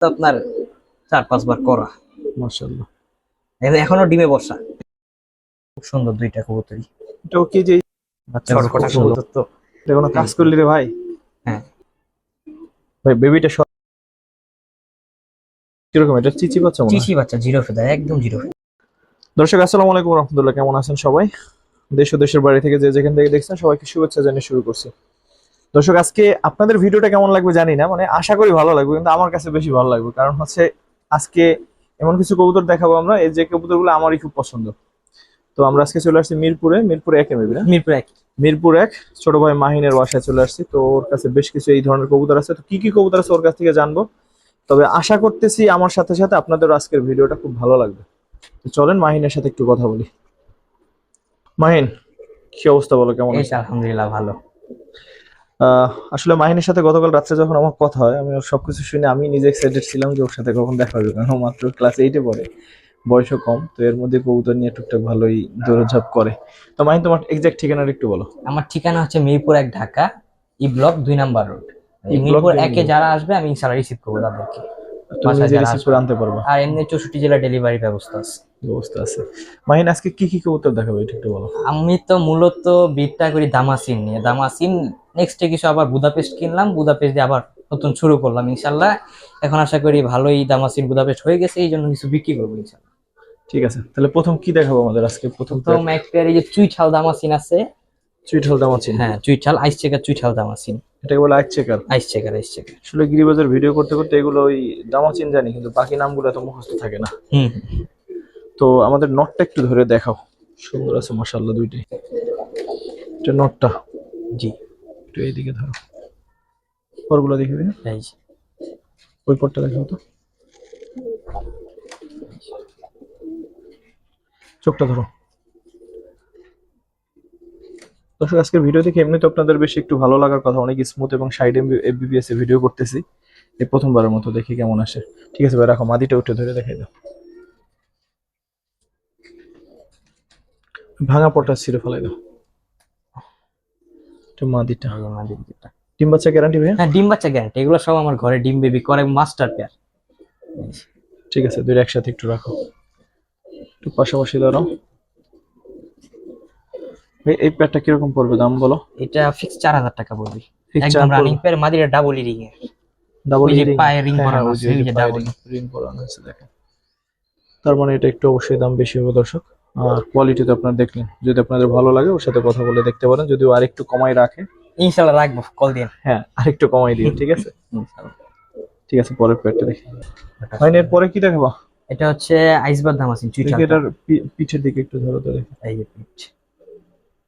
তো আপনার চার পাঁচবার করা। মাশাআল্লাহ। এখনও ডিমে বসা খুব সুন্দর দুইটা কবুতরই। এটাও কি যে কবুতর তো? এটা কোনো কাজ করলি রে ভাই? হ্যাঁ। ভাই বেবিটা কীরকম? এটা চিচি বাচ্চা মনে চিচি বাচ্চা জিরো ফেদার একদম জিরো দর্শক আসসালামু আলাইকুম রহমতুল্লাহ। কেমন আছেন সবাই? দেশ ও দেশের বাড়ি থেকে যে যেখান থেকে দেখছেন সবাইকে শুভেচ্ছা জানিয়ে শুরু করছি। দর্শক আজকে আপনাদের ভিডিওটা কেমন লাগবে জানি না মানে আশা করি ভালো লাগবে কিন্তু আমার কাছে বেশি ভালো লাগবে কারণ হচ্ছে আজকে এমন কিছু কবুতর দেখাবো আমরা এই যে কবুতরগুলো আমারই খুব পছন্দ। তো আমরা আজকে চলে আসছি মিরপুরে মিরপুর একে মেবি না? মিরপুর এক। মিরপুর এক ছোট ভাই মাহিনের বাসায় চলে আসছি তো ওর কাছে বেশ কিছু এই ধরনের কবুতর আছে তো কি কি কবুতর আছে ওর কাছ থেকে জানব। তবে আশা করতেছি আমার সাথে সাথে আপনাদের আজকের ভিডিওটা খুব ভালো লাগবে। তো চলেন মাহিনের সাথে একটু কথা বলি। মাহিন কি অবস্থা বলো কেমন আলহামদুলিল্লাহ ভালো। আসলে মাহিনের সাথে গতকাল রাত্রে যখন আমার কথা হয় আমি ওর সবকিছু শুনে আমি নিজে এক্সাইটেড ছিলাম যে ওর সাথে কখন দেখা হবে কারণ ও মাত্র ক্লাস এইটে পড়ে। বয়সও কম তো এর মধ্যে কবুতর নিয়ে টুকটাক ভালোই দৌড়ঝাঁপ করে। তো মাহিন তোমার এক্সাক্ট ঠিকানাটা একটু বলো। আমার ঠিকানা হচ্ছে মিরপুর এক ঢাকা ই ব্লক দুই নাম্বার রোড। মিরপুর একে যারা আসবে আমি ইনশাল্লাহ রিসিভ করব তাদেরকে। তুমি নিজে রিসিভ করে আনতে পারবা। আর এমনি চৌষট্টি জেলা ডেলিভারি ব্যবস্থা আছে। ব্যবস্থা আছে। মাহিন আজকে কি কি কবুতর দেখাবে এটা একটু বলো। আমি তো মূলত বিটটা করি দামাসিন নিয়ে। দামাসিন নেক্সটে কিছু আবার বুদাপেস্ট কিনলাম বুদাপেস্ট দিয়ে আবার নতুন শুরু করলাম ইনশাল্লাহ এখন আশা করি ভালোই দামাসিন বুদাপেস্ট হয়ে গেছে এই জন্য কিছু বিক্রি করব ইনশাল্লাহ ঠিক আছে তাহলে প্রথম কি দেখাবো আমাদের আজকে? প্রথম তো এক পেয়ার এই যে চুইঠাল দামাসিন আছে। সুইট হল দাম আছে হ্যাঁ চুইঠাল আইস চেকার চুইঠাল দামাসিন। এটাকে বলে ice checker ice checker ice checker আসলে গিরিবাজার ভিডিও করতে করতে এগুলো ওই দামাচিন জানি কিন্তু বাকি নামগুলো তো মুখস্থ থাকে না। হুম। তো আমাদের নটটা একটু ধরে দেখাও। সুন্দর আছে মাশাআল্লাহ দুইটাই এটা নটটা। জি। একটু এইদিকে ধরো। পরগুলো দেখবি? এই ওই পরটা দেখাও তো। চোখটা ধরো। দর্শক আজকের ভিডিও দেখে এমনি তো আপনাদের বেশি একটু ভালো লাগার কথা অনেক স্মুথ এবং সাইড এফবিপিএস এ ভিডিও করতেছি। এই প্রথমবারের মতো দেখি কেমন আসে। ঠিক আছে ভাই রাখো। মাদিটা উঠে ধরে দেখাই দাও। ভাঙা পটা ছিঁড়ে ফেলাই দাও। এটা মাদিটা যে ডিম বাচ্চা গ্যারান্টি ভাই হ্যাঁ ডিম বাচ্চা গ্যারান্টি এগুলো সব আমার ঘরে ডিম বেবি করে মাস্টার পেয়ার ঠিক আছে দুইটা একসাথে একটু রাখো। একটু পাশাপাশি দাঁড়াও। এই প্যাডটা কীরকম পড়বে দাম বলো? এটা ফিক্স চার হাজার টাকা পড়বে। একদম রানিং পেয়ার মাদিরা ডাবল রিং এর। ডাবল যে পায়ে ring করানো ওই আছে, double। রিং করানো আছে দেখেন। তার মানে এটা একটু অবশ্যই দাম বেশি হবে দর্শক। আর কোয়ালিটি তো আপনারা দেখলেন। যদি আপনাদের ভালো লাগে ওর সাথে কথা বলে দেখতে পারেন। যদি ও আরেকটু কমাই রাখে। ইনশাল্লাহ রাখব কল দিন হ্যাঁ আরেকটু কমাই দিও ঠিক আছে? ঠিক আছে পরের প্যাডটা দেখি। ফাইন এর পরে কি দেখাবা? এটা হচ্ছে আইসবার আছে দেখি এটার পি- পিঠের দিকে একটু ধরো তো দেখি। এই যে পিচ।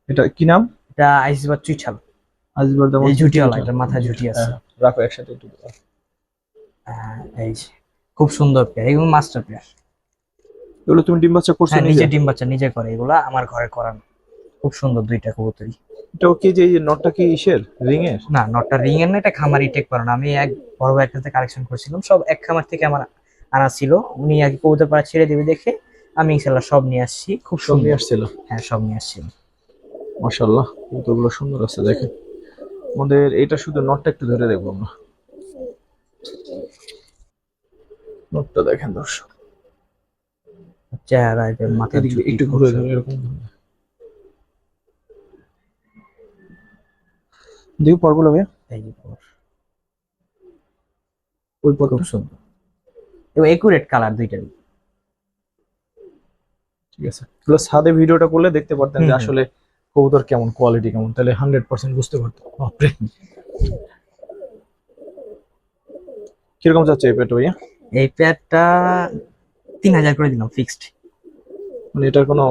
এটা কি নাম? এটা আইসবার চুইঠাল। আজবার দাম এই ঝুটিওয়ালা এটার মাথায় ঝুটি আছে। হ্যাঁ, রাখো একসাথে একটু। এই খুব সুন্দর পেয়ার এগুলো মাস্টার পেয়ার এগুলো তুমি ডিম বাচ্চা করছ হ্যাঁ নিজে ডিম বাচ্চা নিজে করে। এগুলা আমার ঘরে করানো। খুব সুন্দর দুইটা কবুতরি এটাও কি যে নটটা কি ইসের? রিং এর না নটটা রিং এর না এটা খামারি টেক করানো। আমি এক বড় ভাইয়ের কাছে কালেকশন করছিলাম সব এক খামার থেকে আমার আনা ছিল। উনি আগে কবুতর পাড়া ছেড়ে দিবে দেখে আমি ইনশাল্লাহ সব নিয়ে আসছি। খুব সব নিয়ে সুন্দর। আসছিল? হ্যাঁ সব নিয়ে আসছি মাশাআল্লাহ কবুতরগুলো সুন্দর আছে দেখেন। আমাদের এটা শুধু নটটা একটু ধরে দেখব আমরা। নটটা দেখেন দর্শক। চেহারা এটা মাথা একটু ঘুরে ধরে এরকম। ঘুরে। দেখি পরগুলো এই যে পর। ওই পর খুব সুন্দর। এবং একুরেট কালার দুইটারই। ঠিক আছে। এগুলো ছাদে ভিডিওটা করলে দেখতে পারতেন যে। আসলে কবুতর কেমন কোয়ালিটি কেমন। তাহলে হান্ড্রেড পার্সেন্ট বুঝতে পারতেন বাপরে। কীরকম যাচ্ছে এই পেটা ভাইয়া? এই প্যাডটা তিন হাজার করে দিলাম ফিক্সড মানে এটার কোনো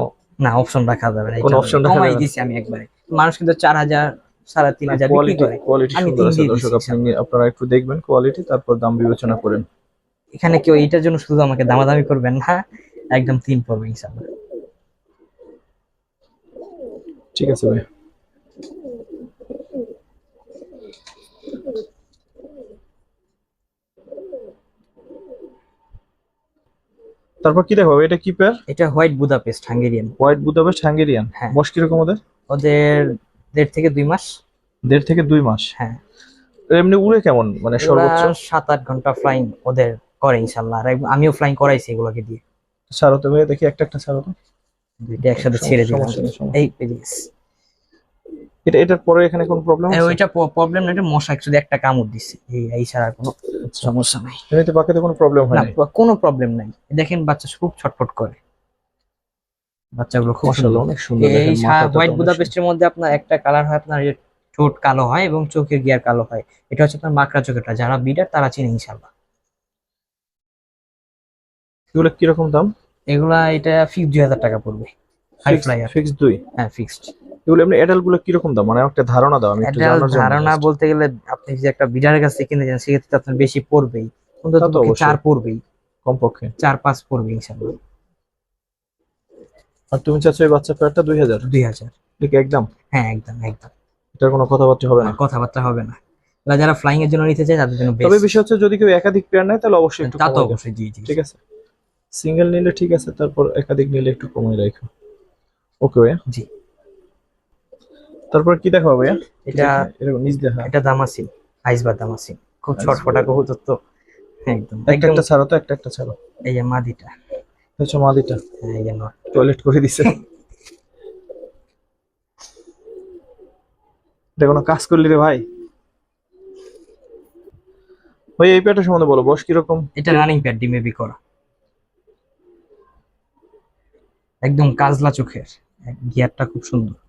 না অপশন রাখা যাবে না কোনো option রাখা কমাই দিছি আমি একবারে। মানুষ কিন্তু চার হাজার সাড়ে তিন হাজার কোয়ালিটি কোয়ালিটি আমি সুন্দর আছে দর্শক আপনি আপনারা একটু দেখবেন কোয়ালিটি তারপর দাম বিবেচনা করেন। এখানে কেউ এইটার জন্য শুধু আমাকে দামাদামি করবেন না একদম তিন পড়বে ইনশাল্লাহ ঠিক আছে ভাই। তারপর কি দেখো এটা কি পেয়ার? এটা white Budapest Hungarian. White Budapest Hungarian? হ্যাঁ। বয়স কীরকম ওদের? ওদের দেড় থেকে দুই মাস। দেড় থেকে দুই মাস? হ্যাঁ। এমনি উড়ে কেমন? মানে সর্বোচ্চ? সাত আট ঘণ্টা ফ্লাইং ওদের করে ইনশাল্লাহ আর আমিও ফ্লাইং করাইছি এগুলোকে দিয়ে। ছাড়ো তো দেখি একটা একটা ছাড়ো তো। দুইটা একসাথে ছেড়ে দিলাম। এই পেয়ে গেছে। এটা এটার পরে এখানে কোনো প্রবলেম এই ওইটা প্রবলেম না এটা মশা একসাথে একটা কামড় দিচ্ছে এই এই ছাড়া কোনো সমস্যা নাই। এমনিতে বাকিতে কোনো প্রবলেম হয় না কোনো প্রবলেম নাই। দেখেন বাচ্চা খুব ছটফট করে। বাচ্চাগুলো খুব সুন্দর। অনেক সুন্দর এই হোয়াইট বুদাপেস্টের মধ্যে আপনার একটা কালার হয় আপনার ঠোঁট কালো হয় এবং চোখের গিয়ার কালো হয়। এটা হচ্ছে আপনার মাকড়া চোখেরটা যারা বিডার তারা চিনে ইনশাল্লাহ। এগুলো কীরকম দাম? এগুলা এটা ফিক্স দুই হাজার টাকা পড়বে। হাই ফ্লাইয়ার ফিক্স দুই? হ্যাঁ ফিক্সড এগুলো এমনি অ্যাডাল্টগুলো কীরকম দাম? মানে একটা ধারণা দাও আমি একটু জানার জন্য ধারণা বলতে গেলে আপনি যে একটা বিডারের কাছ কিনে যান সেক্ষেত্রে আপনার বেশি পড়বেই। অন্তত চার পড়বেই। কমপক্ষে। চার পাঁচ পড়বে ইনশাল্লাহ আর তুমি চাচ্ছ এই বাচ্চা পেয়ারটা দুই হাজার? দুই হাজার। ঠিক একদম? হ্যাঁ একদম একদম। এটার কোনো কথাবার্তা হবে না? কথাবার্তা হবে না। এবার যারা ফ্লাইং এর জন্য নিতে চায় তাদের জন্য তবে বিষয় হচ্ছে যদি কেউ একাধিক প্লেয়ার নেয় তাহলে অবশ্যই একটু তা তো অবশ্যই জি জি ঠিক আছে? সিঙ্গেল নিলে ঠিক আছে তারপর একাধিক নিলে একটু কমাই রাখো। ওকে জি। তারপর কি দেখাবো ভাইয়া? এটা এরকম নিচ দেখা। এটা দামাসিন আইসবার দামাসিন খুব। ছটফটা কবুতর তো। একদম। একটা একটা ছাড়ো তো একটা একটা ছাড়ো। এই যে মাদিটা। হচ্ছে মাদিটা। হ্যাঁ, এই যে নট। টয়লেট করে দিছে। এটা কোনো কাজ করলি রে ভাই? ভাই এই পেয়ারটা সম্বন্ধে বলো বস কীরকম? এটা রানিং প্যাড ডিমেবি করা। একদম কাজলা চোখের গিয়ারটা খুব সুন্দর।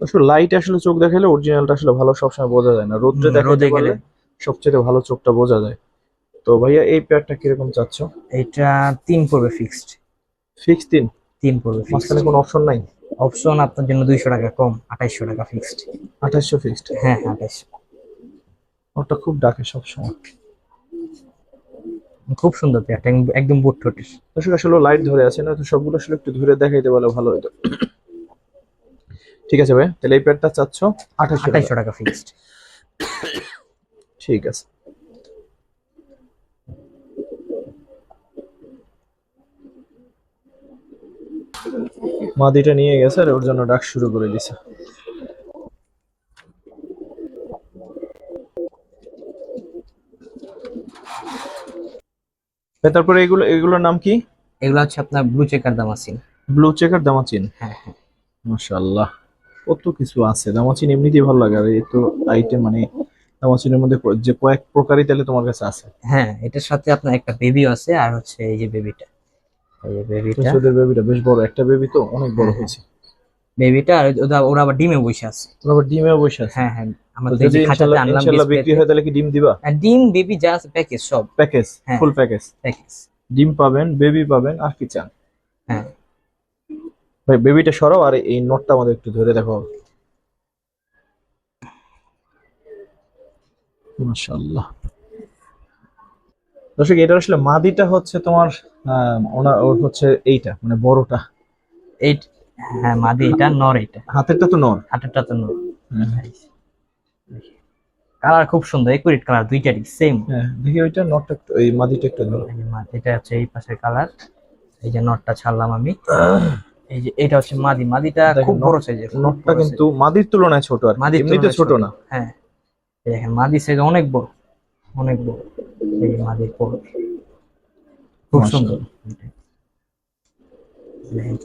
আসলে লাইট আসলে চোখ দেখালে অরিজিনালটা আসলে ভালো সবসময় বোঝা যায় না। রোদ্রে রোদে গেলে। সবচেয়ে ভালো চোখটা বোঝা যায়। তো ভাইয়া এই পেয়ারটা কীরকম চাচ্ছ? এটা তিন পড়বে ফিক্সড ফিক্স তিন? তিন পড়বে ফিক্সড মাঝখানে কোনো অপশন নাই? অপশন আপনার জন্য দুইশো টাকা কম আঠাইশশো টাকা ফিক্সড আঠাশশো ফিক্সড হ্যাঁ হ্যাঁ আঠাইশশো। ওটা খুব ডাকে সবসময়। খুব সুন্দর পেয়ারটা একদম- বুট ঠোঁটের। দর্শক আসলে লাইট ধরে আছে না তো সবগুলো আসলে একটু ধরে দেখাইতে বলে ভালো হতো ঠিক আছে ভাই তাহলে এই পেয়ারটা চাচ্ছ আঠাশশো টাকা। ফিক্সড ঠিক আছে। মাদিটা নিয়ে গেছে আর ওর জন্য ডাক শুরু করে দিছে। তারপরে এগুলো এগুলোর নাম কি? এগুলো হচ্ছে আপনার blue checker damascene blue checker damascene. হ্যাঁ হ্যাঁ। মাশাআল্লাহ। কত কিছু আছে? দামাচিন এমনিতেই ভালো লাগে আর এই তো আইটেম মানে দামাচিনের মধ্যে যে কয়েক প্রকারই তাহলে তোমার কাছে আছে। হ্যাঁ এটার সাথে আপনার একটা বেবিও আছে আর হচ্ছে এই যে বেবিটা এই যে বেবিটা তোদের বেবিটা বেশ বড় একটা বেবি তো অনেক বড় হ্যাঁ, হয়েছে। বেবিটা আর ওরা- ওরা আবার ডিমে বসে আছে। ওরা আবার ডিমেও বসে আছে? হ্যাঁ হ্যাঁ আমাদের যে খাঁচাতে আনলাম ইনশাল্লাহ বিক্রি হয় তাহলে কি ডিম দিবা? আর ডিম বেবি জাস্ট প্যাকেজ সব। প্যাকেজ হ্যাঁ। ফুল প্যাকেজ প্যাকেজ ডিম পাবেন বেবি পাবেন আর কি চান? হ্যাঁ। ভাই বেবিটা সরাও আর এই নটটা আমাদের একটু ধরে দেখো মাশাআল্লাহ। দর্শক এটা আসলে মাদিটা হচ্ছে তোমার ওনার ওর হচ্ছে এইটা মানে বড়টা। এই হ্যাঁ মাদি এটা নর এটা। হাতেরটা তো নর। হাতেরটা তো নর। কালার খুব সুন্দর একুরেট কালার দুইটারই সেম হ্যাঁ দেখি ওইটা নটটা একটু এই মাদিটা একটু ধরো। এটা হচ্ছে এই পাশের কালার। এই যে নটটা ছাড়লাম আমি। এই যে এটা হচ্ছে মাদি। মাদিটা খুব বড় সাইজের নটটা কিন্তু মাদির তুলনায় ছোট আর কি। মাদির এমনিতে ছোট না। হ্যাঁ এই দেখেন মাদি সাইজ অনেক বড় অনেক বড়। এই মাদির বড় খুব সুন্দর।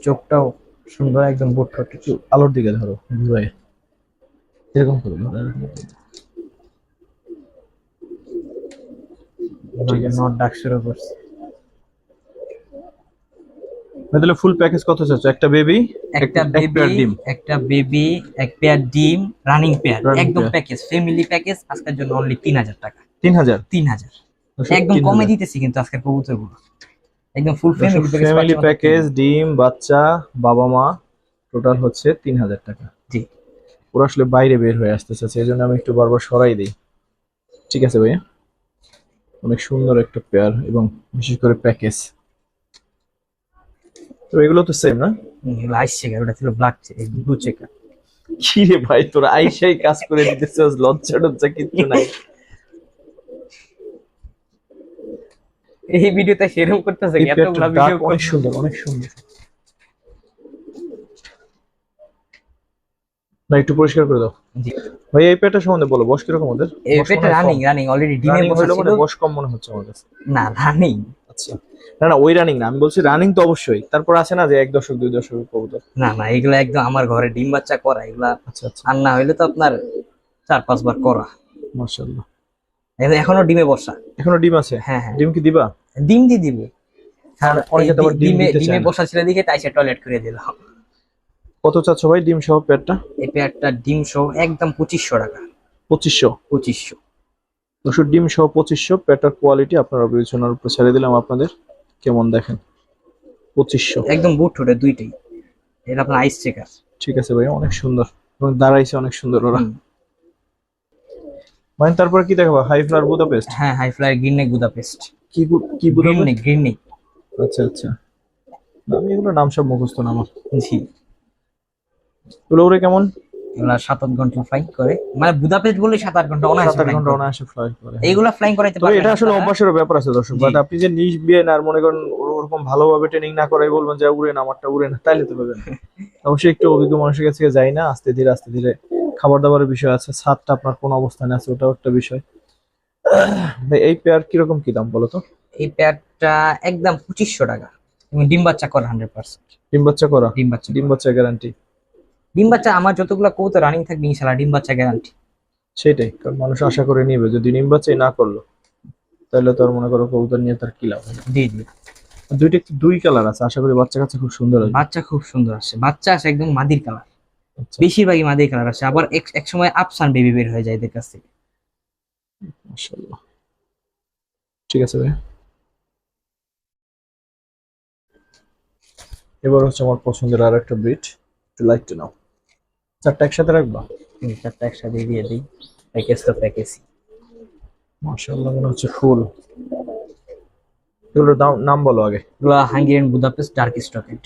চোখটাও সুন্দর একদম বুট একটু আলোর দিকে ধরো ঘুরাই এরকম করে। নট ডাক শুরু করছে। ভাই, তাহলে ফুল প্যাকেজ কত চাচ্ছ? একটা বেবি একটা বেবি ডিম। একটা বেবি এক পেয়ার ডিম রানিং পেয়ার একদম প্যাকেজ ফ্যামিলি প্যাকেজ আজকের জন্য অনলি তিন হাজার টাকা। তিন হাজার? তিন হাজার। একদম কমে দিতেছি কিন্তু আজকের কবুতরগুলো একদম full family package family package ডিম বাচ্চা বাবা মা টোটাল হচ্ছে তিন হাজার টাকা। জি। ওরা আসলে বাইরে বের হয়ে আসতেছে সেই জন্য আমি একটু বারবার সরাই দিই। ঠিক আছে ভাইয়া অনেক সুন্দর একটা পেয়ার এবং বিশেষ করে প্যাকেজ তো এগুলো তো সেম না? লাইস চেকার ওটা ছিল ব্ল্যাক ব্লু চেকার কি রে ভাই তোর আইসাই কাজ করে দিতেছিস লজ্জা টজ্জা কিচ্ছু নাই। এই ভিডিওতে সেরকম করতেছে এতগুলা ভিডিও অনেক সুন্দর অনেক সুন্দর। না একটু পরিষ্কার করে দাও। ভাই এই পেয়ারটা সম্বন্ধে বলো বয়স কীরকম ওদের? এই পেটটা রানিং। রানিং অলরেডি ডিমে বসা বয়স কম মনে হচ্ছে কাছে। না রানিং আচ্ছা। না না ওই রানিং না আমি বলছি রানিং তো অবশ্যই। তারপর আছে না যে এক দশক দুই দশক কবুতর না না এগুলো একদম আমার ঘরে ডিম বাচ্চা করা এগুলা আচ্ছা আচ্ছা। আর না হইলে তো আপনার চার পাঁচবার করা। মাশাআল্লাহ। এখনও ডিমে বসা। এখনও ডিম আছে? হ্যাঁ হ্যাঁ। ডিম কি দিবা? ডিম দিয়ে দিব। ডিম ডিমে। বসা ছিল দিকে তাই সে টয়লেট করে দিল। কত চাচ্ছ ভাই ডিম সহ পেয়ারটা এই পেয়ারটা ডিম সহ একদম পঁচিশশো টাকা। পঁচিশশো। পঁচিশশো। দুশো ডিম সহ পঁচিশশো পেটার কোয়ালিটি আপনারা বিবেচনার উপর ছেড়ে দিলাম আপনাদের। কেমন দেখেন? পঁচিশশো। একদম বুট ঠোঁটে দুইটাই। এটা আপনার আইস চেকার ঠিক আছে ভাই অনেক সুন্দর। এবং দাঁড়াইছে অনেক সুন্দর ওরা। মানে তারপরে কি দেখাবো? হাই ফ্লার বুদাপেস্ট হ্যাঁ হাই ফ্লাই গ্রিননেক বুদাপেস্ট কি কি বুদাপেস্ট গ্রিননেক গ্রিননেক আচ্ছা আচ্ছা। আমি এগুলো নাম সব মুখস্থ না আমার। জি। এগুলো ওরে কেমন? এগুলা সাত আট ঘণ্টা ফ্লাইং করে। মানে বুদাপেস্ট বলে সাত আট ঘণ্টা অনায়াসে সাত ঘণ্টা। অনায়াসে ফ্লাই করে এইগুলা ফ্লাইং করাইতে তবে এটা আসলে। অভ্যাসের ব্যাপার আছে দর্শক। বাট আপনি যে নিজ বিয়ে না আর মনে করেন ওরকম ভালোভাবে ট্রেনিং না করাই বলবেন যে উড়ে না আমারটা উড়ে না তাইলে তো পাবেন। অবশ্যই একটু অভিজ্ঞ মানুষের কাছে যাই না আস্তে ধীরে আস্তে ধীরে। খাবার দাবারের বিষয় আছে ছাদটা আপনার কোন অবস্থানে আছে ওটাও একটা বিষয়। এই পেয়ার কীরকম কি দাম বলো তো? এই প্যাডটা একদম পঁচিশশো টাকা। ডিম বাচ্চা করে হান্ড্রেড পার্সেন্ট ডিম বাচ্চা করা? ডিম বাচ্চা ডিম বাচ্চা গ্যারান্টি ডিম বাচ্চা আমার যতগুলো কৌতো রানিং থাকবে ইনশাল্লাহ ডিম বাচ্চা গ্যারান্টি সেটাই কারণ মানুষ আশা করে নিবে যদি ডিম বাচ্চাই না করল তাহলে তো আর মনে করো কবুতর নিয়ে তার কি লাভ জি জি। দুইটা একটু দুই কালার আছে আশা করি বাচ্চা কাছে খুব সুন্দর আছে বাচ্চা খুব সুন্দর আসে। বাচ্চা আসে একদম মাদির কালার আচ্ছা, বেশিরভাগই মাদির কালার আসে। আবার এক এক সময় আফসান বেবি বের হয়ে যায় এদের কাছ থেকে। মাশাআল্লাহ। ঠিক আছে ভাই। এবার হচ্ছে আমার পছন্দের আর একটা ব্রিড একটু লাইক টু নাও। চারটা একসাথে রাখবা? চারটা একসাথে দিয়ে দিই। প্যাকেজ তো প্যাকেজই মাশাআল্লাহ মনে হচ্ছে ফুল। এগুলোর দাম নাম বলো আগে। এগুলো হাঙ্গেরিয়ান বুদাপেস্ট ডার্ক স্টকেট।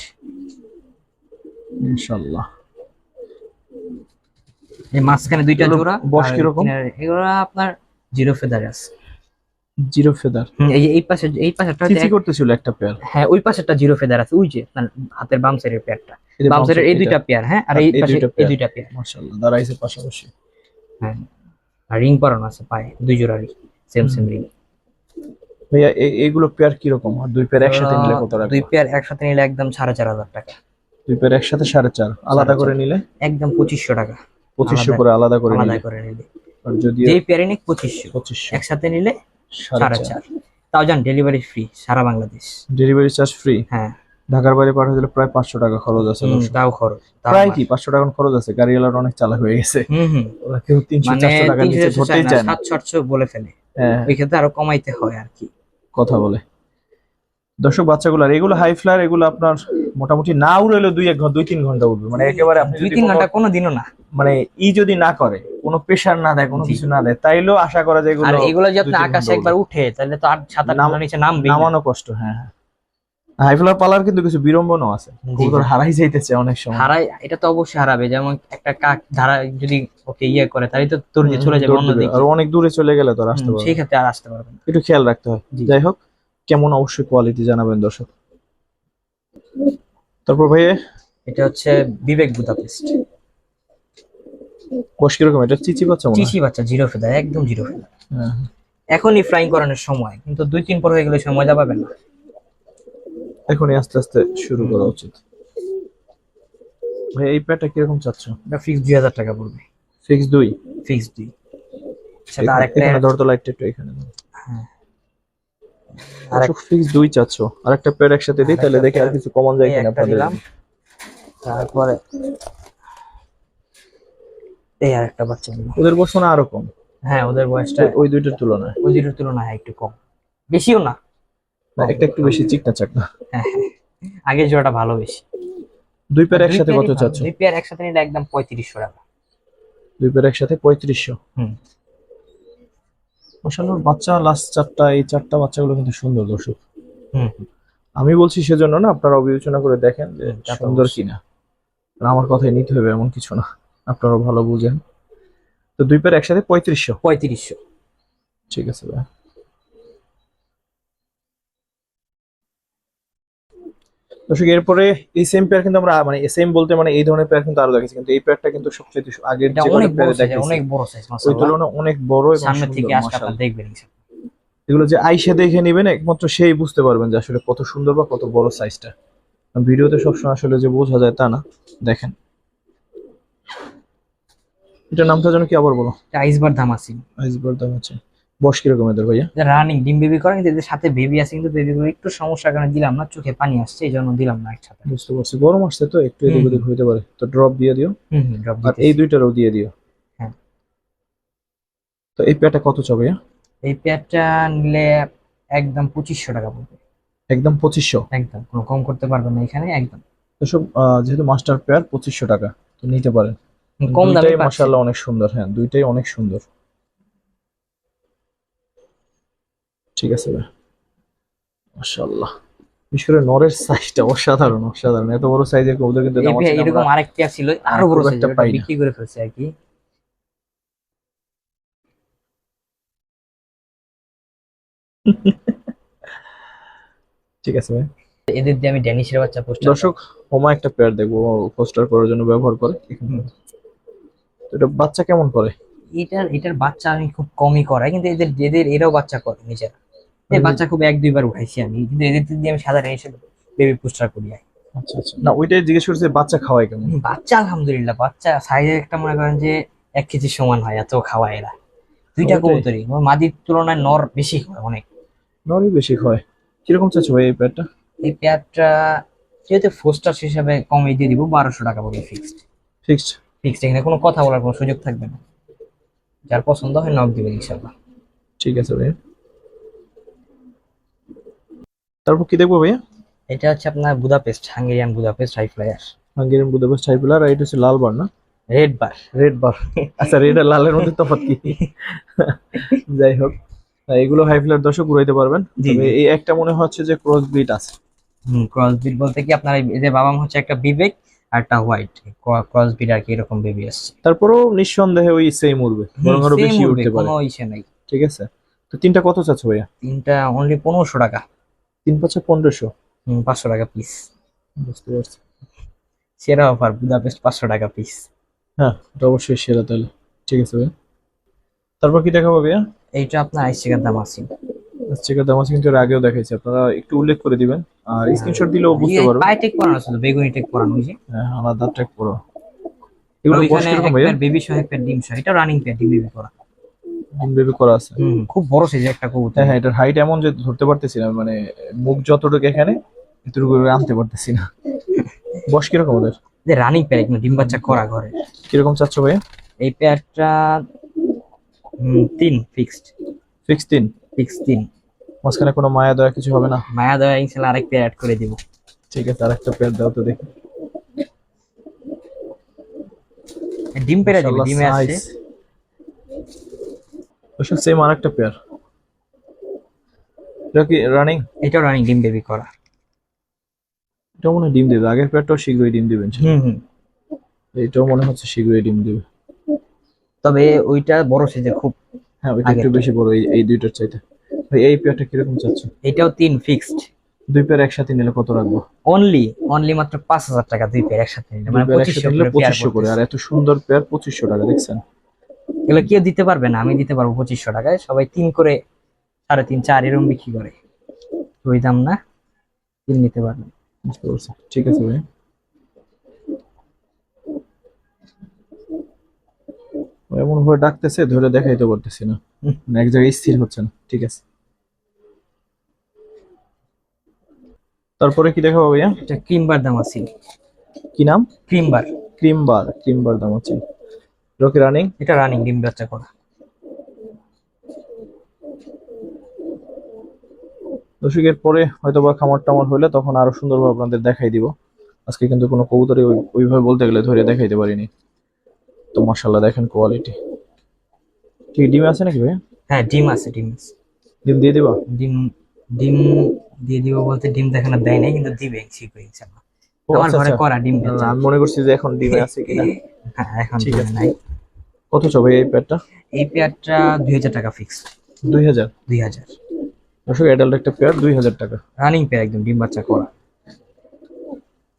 ইনশাআল্লাহ এই মাঝখানে দুইটা জোড়া আর কীরকম? এগুলো আপনার জিরো ফেদার আছে। Zero feather. এই এই পাশে এই চিচি করতেছিল একটা পেয়ার হ্যাঁ ওই পাশেরটা জিরো ফেদার আছে ওই যে হাতের বাম সাইডের পেয়ারটা বাম সাইডের এই দুইটা পেয়ার হ্যাঁ আর এই এই পাশে এই দুইটা পেয়ার মাশাআল্লাহ দাঁড়াইছে পাশাপাশি। হ্যাঁ আর রিং পরানো আছে পায়ে দুই জোড়ারই সেম সেম রিং ভাইয়া এইগুলো পেয়ার কীরকম? আর দুই পেয়ার একসাথে নিলে কত দুই পেয়ার একসাথে নিলে একদম সাড়ে চার হাজার টাকা। দুই পেয়ার একসাথে সাড়ে চার আলাদা করে নিলে? একদম পঁচিশশো টাকা। পঁচিশশো আলাদা- করে আলাদা করে আলাদা নিলে। করে নিলে। আর যদি যেই পেয়ারে নিক পঁচিশশো। পঁচিশশো। একসাথে নিলে সাড়ে চার। তাও যান ডেলিভারি ফ্রি সারা বাংলাদেশ। ডেলিভারি চার্জ ফ্রি হ্যাঁ। ঢাকার বাইরে পাঠাতে দিলে প্রায় পাঁচশো টাকা খরচ আছে তাও খরচ প্রায় কি পাঁচশো টাকা খরচ আছে? গাড়ি গাড়িওয়ালার অনেক চালাক হয়ে গেছে। হুম হুম। ওরা কেউ তিনশো মানে চারশো টাকা নিচে ধরতেই চায় না সাতশো আটশো বলে ফেলে। হ্যাঁ। ওই ক্ষেত্রে আরও কমাইতে হয় আর কি। কথা বলে। দর্শক বাচ্চাগুলো আর এগুলো হাই ফ্লায়ার এগুলো আপনার মোটামুটি না উড়াইলে দুই এক ঘণ্টা দুই তিন ঘণ্টা উঠবে মানে একেবারে আপনি দুই তিন ঘণ্টা কোনো দিনও না। মানে ই যদি না করে কোনো প্রেশার না দেয় কোনো কিছু না দেয় তাইলেও আশা করা যায় আর এগুলো এগুলো যে আপনি আকাশে একবার উঠে তাহলে তো আট সাত আট নাম- নিচে নামবে নামানো কষ্ট হ্যাঁ হ্যাঁ। হাইফ্লাওয়ার পালার কিন্তু কিছু বিড়ম্বনও আছে। কবুতর হারাই যাইতেছে অনেক সময়। হারাই এটা তো অবশ্যই হারাবে। যেমন একটা কাক ধারা যদি ওকে ইয়ে করে তাহলে তো তোর যে চলে যাবে দৌড় দিবে। অন্যদিকে আর অনেক দূরে চলে গেলে তো আর আসতে পারবে সেই ক্ষেত্রে আর আসতে পারবে না। একটু খেয়াল রাখতে হয়। যাই হোক কেমন অবশ্যই কোয়ালিটি জানাবেন দর্শক। তারপর ভাই এটা হচ্ছে বিবেক বুদাপেস্ট। বয়স কীরকম? এটা চিচি বাচ্চা চিচি বাচ্চা জিরো ফেদার একদম জিরো ফেদার হ্যাঁ। এখনই ফ্লাইং করানোর সময় কিন্তু দুই তিন পর হয়ে গেলে সময় মজা পাবেন না। এখনই আস্তে আস্তে শুরু করা উচিত। ভাই এই প্যাটটা কীরকম চাচ্ছ? এটা ফিক্স দুই হাজার টাকা পড়বে। ফিক্স দুই? ফিক্স দুই। সেটা আরেকটা ধরতো লাইটটা একটু এখানে হ্যাঁ। আরেক- ফিক্স দুই চাচ্ছ। আর একটা প্যাড একসাথে দিই তাহলে দেখি আর কিছু কমন যায় কিনা আপনাদের। দিলাম তারপরে এই আর একটা বাচ্চা ওদের বয়স মনে আরও কম। হ্যাঁ ওদের বয়সটা ওই দুইটার তুলনায়। ওই দুটোর তুলনায় একটু কম। বেশিও না। না, একটা একটু বেশি চিকনা চাকনা। হ্যাঁ হ্যাঁ। আগের জোড়াটা ভালো বেশি। দুই প্যার একসাথে কত চাচ্ছ? দুই পেয়ার একসাথে নিলে একদম পঁয়ত্রিশশো টাকা। দুই প্যার একসাথে পঁয়ত্রিশশো। হুম। বাচ্চা লাস্ট চারটা এই চারটা বাচ্চাগুলো কিন্তু সুন্দর দর্শক। আমি বলছি সেজন্য না আপনারা বিবেচনা করে দেখেন যে সুন্দর কিনা আমার কথাই নিতে হবে এমন কিছু না আপনারা ভালো বুঝেন। তো দুই পেয়ার একসাথে পঁয়ত্রিশশো। পঁয়ত্রিশশো। ঠিক আছে ভাই। দর্শক এরপরে এই সেম পেয়ার কিন্তু আমরা মানে সেম বলতে মানে এই ধরনের পেয়ার কিন্তু আরও দেখেছি কিন্তু এই পেয়ারটা কিন্তু সবচেয়ে আগের যে অনেক বড় সাইজ অনেক বড় সাইজ ওই তুলনায় অনেক বড় এবং সামনে থেকে আসলে আপনারা দেখবেন। এগুলো যে আইসে দেখে নেবেন একমাত্র সেই বুঝতে পারবেন যে আসলে কত সুন্দর বা কত বড় সাইজটা ভিডিওতে সবসময় আসলে যে বোঝা যায় তা না দেখেন। এটার নামটা যেন কি আবার বলো? এটা আইসবার ধামাসিন আইসবার দাম আছে। বয়স কীরকম এদের ভাইয়া? রানিং ডিম বেবি করে কিন্তু এদের সাথে বেবি আছে কিন্তু বেবি একটু সমস্যার কারণে দিলাম না চোখে পানি আসছে এই জন্য দিলাম না একসাথে। বুঝতে পারছি। গরম আসছে তো একটু এদিক। ওদিক হইতে পারে। তো ড্রপ দিয়ে দিও। ড্রপ আর এই দুইটারও দিয়ে দিও। হ্যাঁ। তো এই পেয়ারটা কত চাবে এই পেয়ারটা নিলে একদম পঁচিশশো টাকা পড়বে। একদম পঁচিশশো? একদম কোনো কম করতে পারবেন না এখানে একদম। এসব যেহেতু মাস্টার পেয়ার পঁচিশশো টাকা তো নিতে পারেন। কম দামে। মাশাআল্লাহ অনেক সুন্দর হ্যাঁ দুইটাই অনেক সুন্দর। ঠিক আছে ভাই। মাশাআল্লাহ। বিশেষ করে নরের সাইজটা অসাধারণ অসাধারণ। এত বড় সাইজের কবুতর কিন্তু এরকম আমরা- আরেক পেয়ার ছিল আরও বড় একটা পাই বিক্রি করে ফেলছে আর কি। ঠিক আছে ভাই। এদের দিয়ে আমি ড্যানিশের বাচ্চা পোস্ট দর্শক হোমা একটা পেয়ার দেখব পোস্টার করার জন্য ব্যবহার করে। এটা বাচ্চা কেমন করে? এটার এটার বাচ্চা আমি খুব কমই করাই কিন্তু এদের এদের এরাও বাচ্চা করে নিজেরা। এই বাচ্চা খুব এক দুইবার উঠাইছি আমি। কিন্তু এদের দিয়ে আমি সাদা হিসেবে বেবি পোস্টার করি আচ্ছা আচ্ছা। না ওইটাই জিজ্ঞেস করছে বাচ্চা খাওয়ায় কেমন? বাচ্চা আলহামদুলিল্লাহ বাচ্চা সাইজের একটা মনে করেন যে এক কেজি সমান হয় এত খাওয়ায় এরা। দুইটা। কবুতরই মাদির তুলনায় নর বেশি হয় অনেক। নরই বেশি হয় কীরকম চাচ্ছ ভাই এই পেয়ারটা? এই পেয়ারটা যেহেতু ফোস্টার হিসাবে কমে দিয়ে দিব বারোশো টাকা পড়বে ফিক্সড ফিক্সড ফিক্সড এখানে কোনো কথা বলার কোনো সুযোগ থাকবে না। যার পছন্দ হয় নক দিবেন ইনশাল্লাহ ঠিক আছে ভাই। তারপর কি দেখব ভাইয়া? এটা হচ্ছে আপনার Budapest Hungarian Budapest high flyer Hungarian Budapest tippler আর এটা হচ্ছে লাল বার না? Red bar red bar. আচ্ছা রেড আর লালের মধ্যে তফাৎ কি? যাই হোক এগুলো হাই ফ্লার দর্শক উড়াইতে পারবেন। তবে এই একটা মনে হচ্ছে যে ক্রস ব্রিড আছে। হুম ক্রস বিট বলতে কি আপনার এই- এদের বাবা হচ্ছে একটা বিবেক আর একটা হোয়াইট। ক্রস বিট আর কি এরকম বেবি আসছে। তারপরেও নিঃসন্দেহে ওই সেম উড়বে বরং আরও বেশি উঠতে পারে কোনো ইসে নাই। ঠিক আছে? তো তিনটা কত চাচ্ছ ভাইয়া? তিনটা অনলি পনেরোশো টাকা। তিন পাঁচশো পনেরোশো। পাঁচশো টাকা পিস বুঝতে পারছি। সেরা অফার বুদাপেস্ট পাঁচশো টাকা পিস হ্যাঁ এটা অবশ্যই সেরা তাহলে। ঠিক আছে ভাইয়া তারপর কি দেখাবো ভাইয়া? এইটা আপনার আইস টাকার দাম আছে। চেকার দাম আছে কিন্তু এর আগেও দেখাইছি। আপনারা একটু উল্লেখ করে দিবেন। আর স্ক্রিনশট দিলেও বুঝতে পারবেন। পায়ে টেক করানো ছিল বেগুনি টেক করানো হয়েছে হ্যাঁ আলাদা ট্র্যাক করো এগুলো বয়স কীরকম ভাইয়া? বেবি সহ একটা ডিম সহ এটা রানিং ডিম বেবি করা ডিম বেবি করা আছে। খুব বড় সাইজের একটা কবুতর। হ্যাঁ হ্যাঁ এটার হাইট এমন যে ধরতে পারতেছি না মানে মুখ যতটুকু এখানে এতটুকু আনতে পারতেছি না। বয়স কীরকম ওদের? যে রানিং পেয়ার একদম ডিম বাচ্চা করা ঘরে। কীরকম চাচ্ছ ভাইয়া? এই পেয়ারটা তিন ফিক্সড ফিক্স তিন? ফিক্স তিন। মাঝখানে কোনো মায়া দয়া কিছু হবে না? মায়া দয়া ইনশাল্লাহ আরেক পেয়ার অ্যাড করে দিব। ঠিক আছে আরেকটা পেয়ার দাও তো দেখি। ডিম পেয়ার দিব ডিমে আছে। ওসব সেম আরেকটা পেয়ার এটা কি রানিং এটাও রানিং ডিম বেবি করা। এটা মনে ডিম দেবে। আগের পেয়ারটাও শীঘ্রই ডিম দিবেন হুম হুম। এটাও মনে হচ্ছে শীঘ্রই ডিম দেবে। তবে ওইটা বড় সাইজের খুব হ্যাঁ ওইটা একটু বেশি বড় এই এই দুইটার চাইতে। ভাই এই পেয়ারটা কীরকম চাচ্ছ? এটাও তিন ফিক্সড দুই পেয়ার একসাথে নিলে কত রাখব? অনলি অনলি মাত্র পাঁচ হাজার টাকা দুই পেয়ার একসাথে নিলে। মানে পঁচিশশো করে আর এত সুন্দর পেয়ার পঁচিশশো টাকা দেখছেন? এগুলো কেউ দিতে পারবে না আমি দিতে পারব পঁচিশশো টাকায়। সবাই তিন করে সাড়ে তিন চার এরকম বিক্রি করে। ওই দাম না তিন নিতে পারবেন ঠিক আছে ভাই। এমন ভাবে ডাকতেছে ধরে দেখাইতে পারতেছি না। হুম। মানে এক জায়গায় স্থির হচ্ছে না ঠিক আছে। তারপরে কি দেখাবো ভাইয়া? এটা ক্রিমবার দাম আছে। কি নাম? ক্রিমবার। ক্রিম বার ক্রিম বার দাম আছে। Rocky running? এটা রানিং ডিম বাচ্চা করা। দর্শকের পরে হয়তো বা খামার টামার হইলে তখন আরও সুন্দরভাবে আপনাদের দেখাই দিব। আজকে কিন্তু কোনো কবুতরে ওই- ওইভাবে বলতে গেলে ধরে দেখাইতে পারিনি। তো মার্শাল্লাহ দেখেন কোয়ালিটি ঠিক ডিম আছে নাকি ভাই? হ্যাঁ ডিম আছে ডিম আছে। ডিম দিয়ে দিবা? ডিম ডিম দিয়ে দিব বলতে ডিম দেখানো দেয় নাই কিন্তু দিবে শীঘ্রই ইনশাআল্লাহ ও, আমার। আচ্ছা, ঘরে আচ্ছা। করা ডিম আমি মনে করছি যে এখন ডিমে আছে কিনা। হ্যাঁ এখন ঠিক ডিমে আছে। কত চো ভাই এই পেয়ারটা এই পেয়ারটা দুই হাজার টাকা ফিক্স দুই হাজার? দুই হাজার। দর্শক অ্যাডাল্ট একটা পেয়ার দুই হাজার টাকা। রানিং পেয়ার একদম ডিম বাচ্চা করা।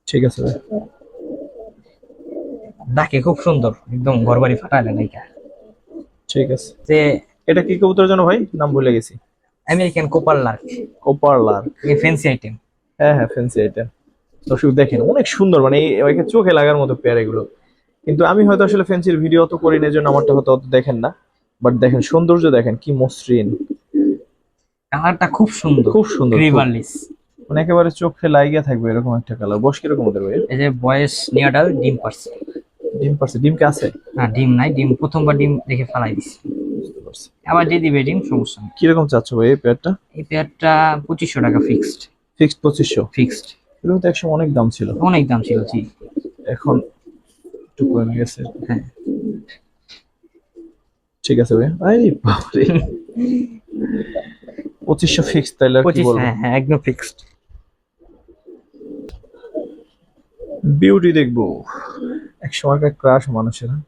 ঠিক আছে ভাই। ডাকে খুব সুন্দর একদম ঘর বাড়ি ফাটায় নাইকা ঠিক আছে। যে এটা কি কবুতর জন্য ভাই? নাম ভুলে গেছি। আমেরিকান কোপার লার্ক কোপার লার ফ্যান্সি আইটেম হ্যাঁ হ্যাঁ ফ্যান্সি আইটেম দর্শক দেখেন অনেক সুন্দর মানে এই- চোখে লাগার মতো পেয়ার এগুলো। কিন্তু আমি হয়তো আসলে ফ্যান্সির ভিডিও তো করি না এই জন্য আমারটা হয়তো অত দেখেন না। বাট দেখেন সৌন্দর্য দেখেন কি মসৃণ। কালারটা খুব সুন্দর খুব সুন্দর রিভারলিস মানে একেবারে চোখে লাগিয়ে থাকবে এরকম একটা কালার বয়স কীরকম ওদের ভাই এই যে বয়স নিয়াডাল ডিম পারছে। ডিম পারছে ডিম কে আছে? না ডিম নাই ডিম প্রথমবার ডিম দেখে ফালাই দিছি। আবার দিয়ে দিবে ডিম সমস্যা নেই। কীরকম চাচ্ছ ভাই এই পেয়ারটা এই পেয়ারটা পঁচিশশো টাকা ফিক্সড ফিক্সড পঁচিশশো? ফিক্সড এগুলো তো একসময় অনেক দাম ছিল। অনেক দাম ছিল জি। এখন একটু কমে গেছে। হ্যাঁ। ঠিক আছে ভাই। আরে বাপরে। পঁচিশশো ফিক্স তাইলে আর কি বলব? হ্যাঁ হ্যাঁ একদম ফিক্সড বিউটি দেখব। এক সময়কার ক্রাশ মানুষের হ্যাঁ?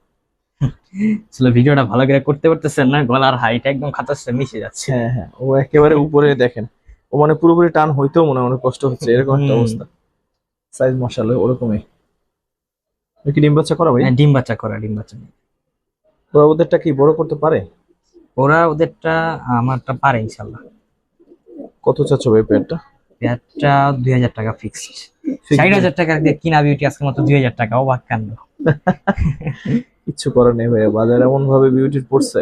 আসলে ভিডিওটা ভালো করে করতে পারতেছেন না গলার হাইট একদম খাতার সাথে মিশে যাচ্ছে। হ্যাঁ হ্যাঁ ও একেবারে উপরে দেখেন। ও মানে পুরোপুরি টান হইতেও মনে হয় অনেক কষ্ট হচ্ছে এরকম একটা অবস্থা। সাইজ মশালে ওরকমই। কি ডিম বাচ্চা করা ভাই? হ্যাঁ, ডিম বাচ্চা করা ডিম বাচ্চা ওরা ওদেরটা কি বড় করতে পারে? ওরা ওদেরটা আমারটা পারে ইনশাল্লাহ কত চাচ্ছ ভাই পেয়ারটা পেয়ারটা দুই হাজার টাকা ফিক্সড ষাট হাজার টাকা দিয়ে কিনা বিউটি আজকে মাত্র দুই হাজার টাকা অবাক কাণ্ড। কিচ্ছু করার নেই ভাইয়া বাজার এমন ভাবে বিউটির পড়ছে।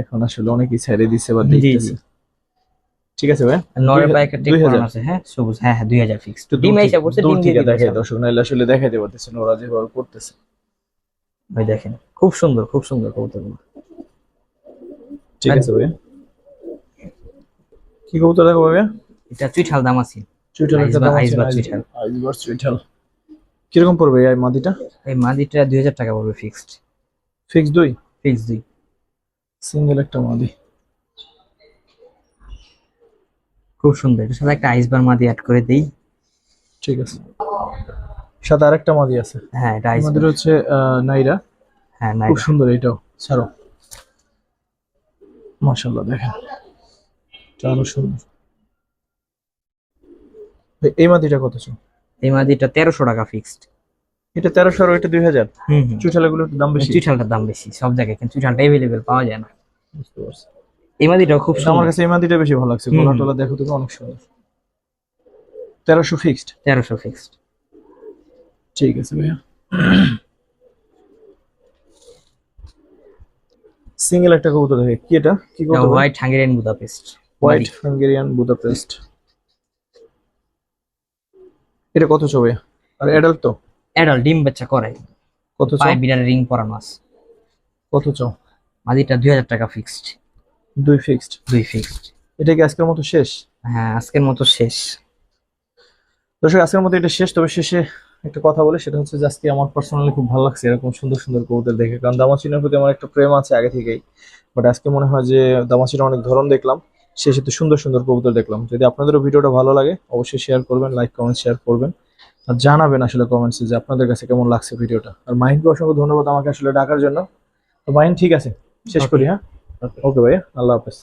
এখন আসলে অনেকেই ছেড়ে দিচ্ছে বা দেখতেছে। ঠিক আছে ভাই? নরের টেক আছে হ্যাঁ? সবুজ। হ্যাঁ হ্যাঁ দুই হাজার ফিক্সড একটু ডিম পড়ছে ডিম দিয়ে দেখাই দর্শক নাইলে আসলে দেখাইতে পারতেছে না ওরা যেভাবে করতেছে। ওই দেখেন খুব সুন্দর খুব সুন্দর কবুতরগুলো ঠিক আছে ভাইয়া কি কবুতর দেখো ভাইয়া? এটা চুইঠাল দাম আছে চুইটাল একটা দাম আছে চুইঠাল। আইসবার চুইটাল কীরকম পড়বে এই মাদিটা? এই মাদিটা দুই হাজার টাকা পড়বে ফিক্সড ফিক্স দুই? ফিক্স দুই। সিঙ্গেল একটা মাদি। খুব সুন্দর। এটার সাথে একটা আইসবার মাদি অ্যাড করে দেই। ঠিক আছে। সাথে আরেকটা মাদি আছে। হ্যাঁ এটা আইসবার আমাদের হচ্ছে নাইরা। হ্যাঁ নাই খুব সুন্দর এটাও। ছাড়ো। মাশাল্লাহ দেখেন। আরও সুন্দর। এই মাদিটা কত ছো এই মাদিটা তেরোশো টাকা ফিক্সড এটা তেরোশো আর এটা দুই হাজার? একটু দাম বেশি? চুইঠালটার দাম বেশি। সব জায়গায় কিন্তু চুইঠালটা এভেলেবেল পাওয়া যায় না। বুঝতে পারছি। এই মাদিটাও খুব কিন্তু আমার কাছে এই মাদিটা বেশি ভালো লাগছে। গলা টলা দেখো তুমি অনেক সুন্দর। তেরোশো ফিক্সড তেরোশো ফিক্সড ঠিক আছে ভাইয়া। সিঙ্গেল একটা কবুতর দেখে। কি এটা? কি কবুতর? White Hungarian Budapest white Hungarian Budapest এটা কত চবে আর অ্যাডাল্ট তো? অ্যাডাল ডিম বাচ্চা করে কত চ পায়ে বিড়াল রিং পরানো আছে। কত চ মাদিটা দুই হাজার টাকা ফিক্সড দুই ফিক্সড দুই ফিক্সড এটা কি আজকের মতো শেষ? হ্যাঁ আজকের মতো শেষ। দর্শক আজকের মতো এটা শেষ। তবে শেষে একটা কথা বলে সেটা হচ্ছে যে আজকে আমার পার্সোনালি খুব ভালো লাগছে এরকম সুন্দর সুন্দর কবুতর দেখে। কারণ দামাচিনের প্রতি আমার একটা প্রেম আছে আগে থেকেই। বাট আজকে মনে হয় যে দামাচিনের অনেক ধরন দেখলাম শেষে তো সুন্দর সুন্দর কবুতর দেখলাম। যদি আপনাদেরও ভিডিওটা ভালো লাগে অবশ্যই শেয়ার করবেন লাইক কমেন্ট শেয়ার করবেন। আর জানাবেন আসলে কমেন্টসে যে আপনাদের কাছে কেমন লাগছে ভিডিওটা। আর মাহিনকে অসংখ্য ধন্যবাদ আমাকে আসলে ডাকার জন্য। তো মাহিন ঠিক আছে শেষ করি হ্যাঁ? ওকে ভাইয়া আল্লাহ হাফেজ